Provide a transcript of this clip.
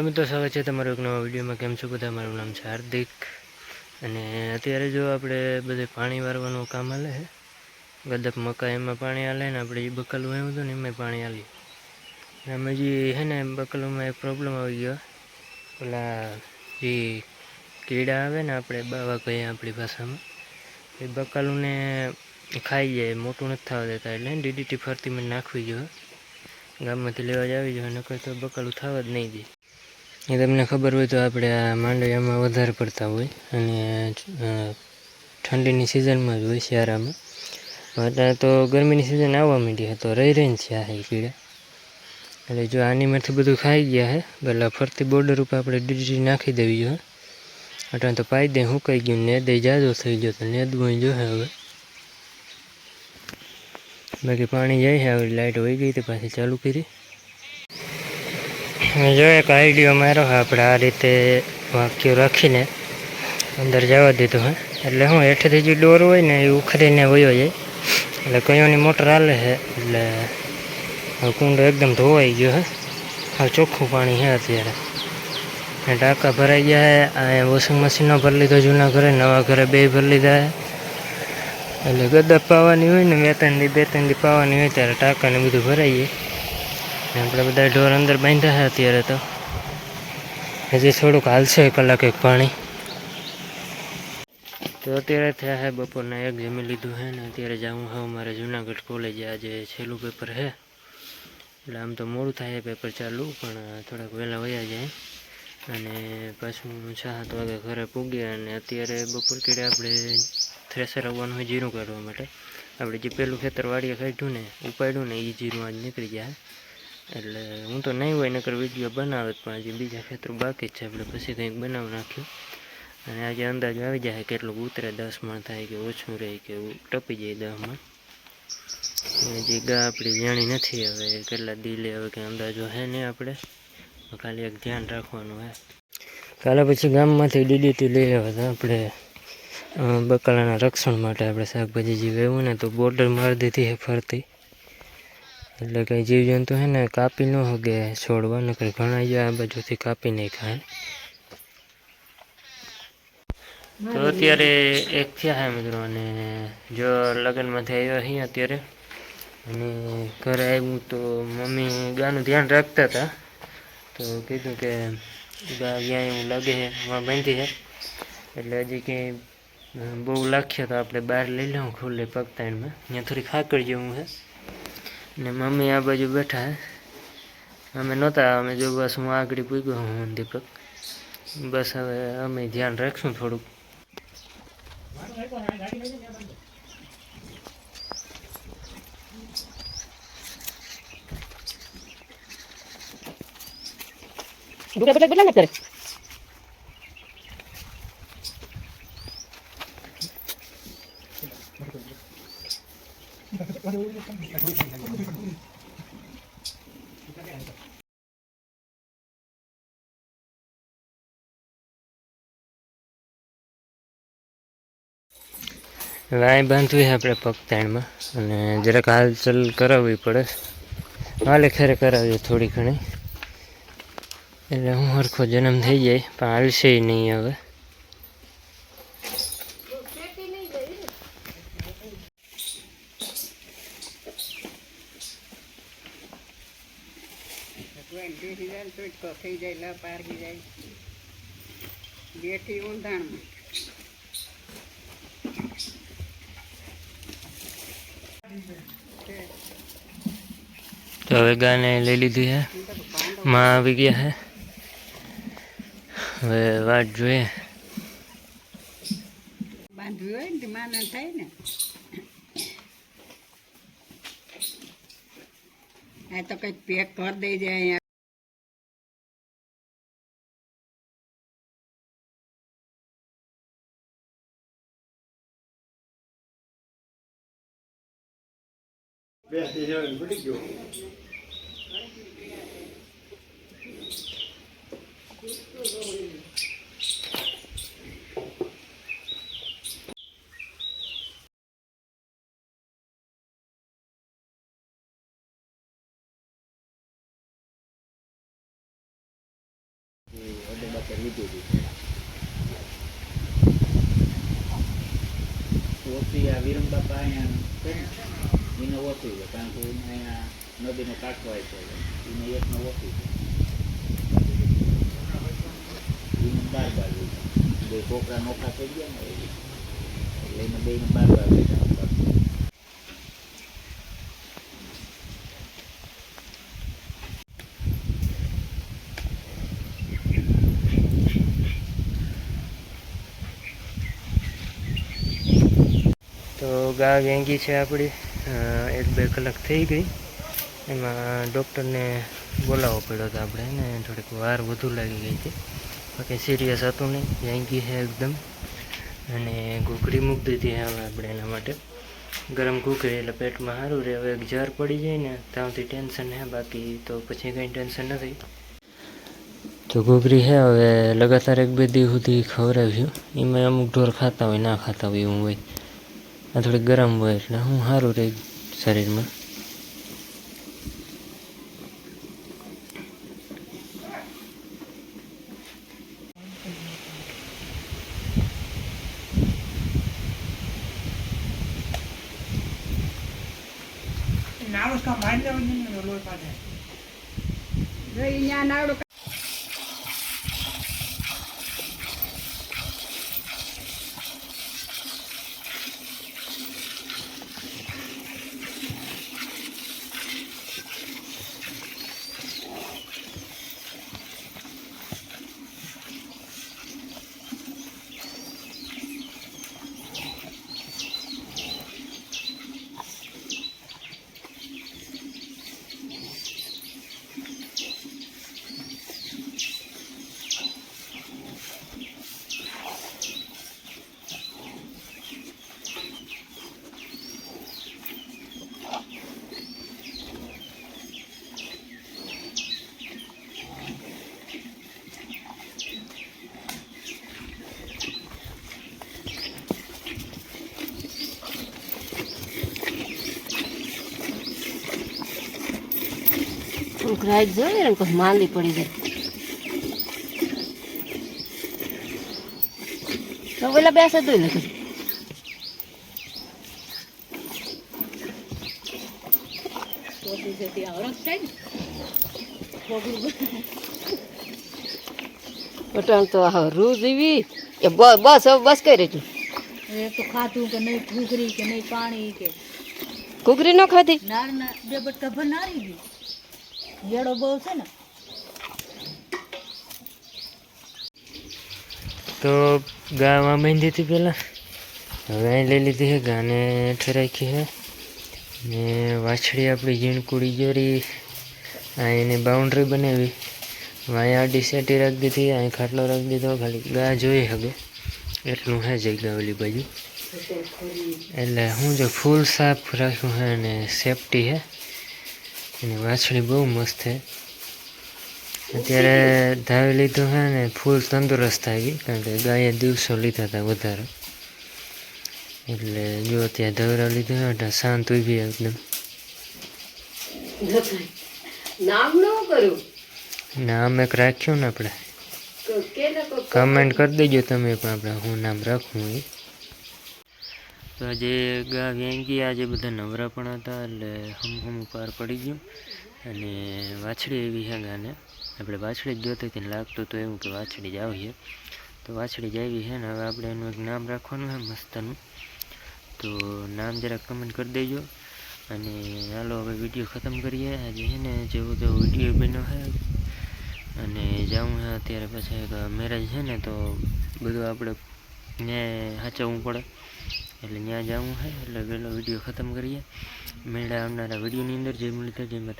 Hello મિત્રો, સ્વાગત છે તમારો એક નવા વિડીયોમાં. કેમ છો બધા? મારું નામ છે હાર્દિક. અને અત્યારે જો આપણે બધે પાણી વારવાનું કામ હાલે છે, ગદપ મકા એમાં પાણી હાલે ને આપણે જે બકલું આવ્યું હતું ને એમાં પાણી હાલી અને અમે જે છે ને બકલુમાં એક પ્રોબ્લેમ આવી ગયો. પેલા જે કીડા આવે ને આપણે બાવા કહીએ આપણી ભાષામાં, એ બકાલુંને ખાઈ જાય, મોટું નથી થવા દેતા. એટલે ડીડીટી ફરતી મેં નાખવી જોઈએ ગામમાંથી લેવા જ આવી જોઈએ નકર તો બકાલું થવા જ નહીં દે. એ તમને ખબર હોય તો આપણે આ માંડવિયામાં વધારે પડતા હોય અને ઠંડીની સિઝનમાં જ હોય શિયાળામાં. અત્યારે તો ગરમીની સિઝન આવવા માંડી તો રહી રહીને છે આ કીડા. એટલે જો આનીમાંથી બધું ખાઈ ગયા હે એટલે ફરતી બોર્ડર ઉપર આપણે ડીડી નાખી દેવી જોઈએ. અટાણે તો પાઈ દે સુકાઈ ગયું, ને દે, જાજો થઈ ગયો તો નેદવું જોઈએ હવે. બાકી પાણી જાય છે હવે લાઇટ વહી ગઈ તો પાછી ચાલુ કરી જો એક આઈડિયો માર્યો હા આપણે આ રીતે વાક્યો રાખીને અંદર જવા દીધું હે એટલે હું હેઠેથી જે ડોર હોય ને એ ઉખડીને વયો જાય. એટલે કયોની મોટર હાલે છે, એટલે કુંડો એકદમ ધોવાઈ ગયો હે હાલ ચોખ્ખું પાણી છે અત્યારે. ટાંકા ભરાઈ ગયા આ વોશિંગ મશીનો ભરી લીધો, જૂના ઘરે, નવા ઘરે બે ભરી લીધા એટલે ગદા પાવાની હોય ને બે ત્રણ બે ત્રણ પાવાની હોય ત્યારે ટાંકાને બધું ભરાઈ જાય. આપણે બધા ઢોર અંદર બાંધ્યા છે અત્યારે તો. હજી થોડુંક હાલશે કલાક એક પાણી. તો અત્યારે થયા છે બપોરના એક, જમી લીધું છે ને અત્યારે જાઉં હવે મારે જુનાગઢ કોલેજે આજે છેલ્લું પેપર છે. એટલે આમ તો મોડું થાય પેપર ચાલુ, પણ થોડાક વહેલા વયા જાય. અને પાછું સાત વાગે ઘરે પૂગ્યા અને અત્યારે બપોર કેડે આપણે થ્રેસર આવવાનું હોય જીરું કાઢવા માટે. આપણે જે પેલું ખેતર વાડીએ કાઢ્યું ને, ઉપાડ્યું ને એ જીરું આજ નીકળી જાય. એટલે હું તો નહીં હોય, નકર વીડિયો બનાવે પણ હજી બીજા ખેતરો બાકી જ છે. આપણે પછી કંઈક બનાવી નાખ્યું. અને આજે અંદાજ આવી જાય કેટલું ઉતરે, દસ મણ થાય કે ઓછું રહે કે ટપી જાય દસ મણ. અને જે ગા આપણી જાણી નથી, હવે કેટલા દિલે હવે કે અંદાજો હે નહીં આપણે. ખાલી એક ધ્યાન રાખવાનું હે. કાલે પછી ગામમાંથી ડીડીટી લઈ આવ્યા હતા આપણે. બકાલાના રક્ષણ માટે આપણે શાકભાજી જે વેવું ને તો બોર્ડર મારી દીધી છે ફરતી. એટલે કંઈ જીવજંતુ હે ને કાપી ન હગે છોડવા નકર ઘણા જો આ બાજુથી કાપી નહીં ખાય તો અત્યારે એક થયા હે મિત્રો અને જો લગ્નમાંથી આવ્યા અહીં અત્યારે અને ઘરે આવ્યું તો મમ્મી ગાનું ધ્યાન રાખતા હતા. તો કીધું કે ગા ક્યાંય એવું લાગે છે માં બાંધી છે એટલે હજી કંઈ બહુ લાખ્યો તો આપણે બહાર લઈ લઉં ખુલ્લે પગતાણમાં. ત્યાં થોડી ખાકડ જેવું છે ને મમ્મી આ બાજુ બેઠા હે. અમે નહોતા, અમે જો બસ હું આગળ પૂગ્યો હું દીપક. બસ હવે અમે ધ્યાન રાખશું થોડુંક. Buka buka buka buka. વાય બાંધવી છે આપણે પગતાણમાં. અને જરાક હાલચલ કરાવવી પડે. હાલે ખરે કરાવીએ થોડી ઘણી. એટલે હું હરખો જન્મ થઈ જાય, પણ હાલશે નહીં હવે. ને થઈ જાય લ પારગી જાય. બેઠી ઊંધાણમાં. તો હવે ગાને લઈ લીધી હે. માં આવી ગયા હે. હવે વાત જોઈએ. બાંધવી હોય ને માં માના થાય ને. આ તો કઈ પેક કરી દઈ જાય બેસી જવાનું પડી ગયો Kopi ya, wirung bapaknya. અહીંયા થઈ છે, કારણ કે એને અહીંયા નદીનો કાંઠો હોય છે એને બાર બાર બે છોકરા નોખા થઈ ગયા ને, એટલે એને બાર બાર તો ગા વેંગી છે આપણી એક બે કલાક થઈ ગઈ. એમાં ડૉક્ટરને બોલાવવો પડ્યો હતો આપણે ને થોડીક વાર વધુ લાગી ગઈ હતી. બાકી સિરિયસ હતું નહીં જાંગી છે એકદમ. અને ઘૂઘરી મૂકી દીધી હવે આપણે એના માટે. ગરમ ઘૂઘરી એટલે પેટમાં સારું રહે, હવે એક જાર પડી જાય ને, ત્યાંથી ટેન્શન છે, બાકી તો પછી કંઈ ટેન્શન નથી. તો ઘૂઘરી છે, હવે લગાતાર એક બે દી સુધી ખવડાવ્યું. એમાં અમુક ઢોર ખાતા હોય, ના ખાતા હોય એવું હોય. આ થોડી ગરમ હોય એટલે હું સારું રહે શરીરમાં. નાવડો રાઈટ જોઈએ ને કોઈ માંદી પડી જાય. તો પેલા બેસે તો નથી અટાણ તો આ રૂ જેવી એ બસ બસ કરી એટલું એ તો ખાધું કે નહીં ઘૂઘરી કે નહીં પાણી કે કુકરી ન ખાધી? ના ના બે બટકા ભનારી ગયું યેડો બહુ છે ને. તો ગામાં બાંધી હતી પહેલાં હવે અહીં લઈ લીધી છે ગાને હેઠે રાખી છે. ને વાછડી આપણી ઝીણકુડી જોરી આ એની બાઉન્ડ્રી બનાવી. અહીં આડી સેટી રાખી દીધી અહીં ખાટલો રાખી દીધો ખાલી ગા જોઈ હવે. એટલું હે જગ્યા ઓલી બાજુ. એટલે હું જો ફૂલ સાફ રાખ્યું છે અને સેફટી છે એની વાછડી બહુ મસ્ત છે. અત્યારે ધાવી લીધું છે ને ફૂલ તંદુરસ્ત આવી કારણ કે ગાયે દિવસો લીધા હતા વધારે. એટલે જો અત્યારે ધવરા લીધું છે એટલે શાંત ઊભી એકદમ. નામ એક રાખ્યું ને આપણે. કમેન્ટ કરી દેજો તમે પણ આપણે હું નામ રાખું એ. તો આજે ગા વેંગી આજે બધા નવરા પણ હતા, એટલે હમ હમ પાર પડી ગયું. અને વાછડી એવી છે ગાને. આપણે વાછડી જ જોતી હતી લાગતું તો એવું કે વાછડી જ આવીએ તો વાછડી જ આવી છે ને હવે આપણે એનું એક નામ રાખવાનું છે, મસ્તનું. તો નામ જરાક કમેન્ટ કરી દેજો. અને ચાલો હવે વીડિયો ખતમ કરીએ. આજે છે ને જેવો તેવો વીડિયો બન્યો છે. અને જાઉં છે અત્યારે પછી એક મેરેજ છે ને તો બધું આપણે ને સાચવવું પડે. એટલે ત્યાં જવું છે એટલે પહેલો વીડિયો ખતમ કરીએ. મેળા આવનારા વિડીયોની અંદર જે મળતા જે માતા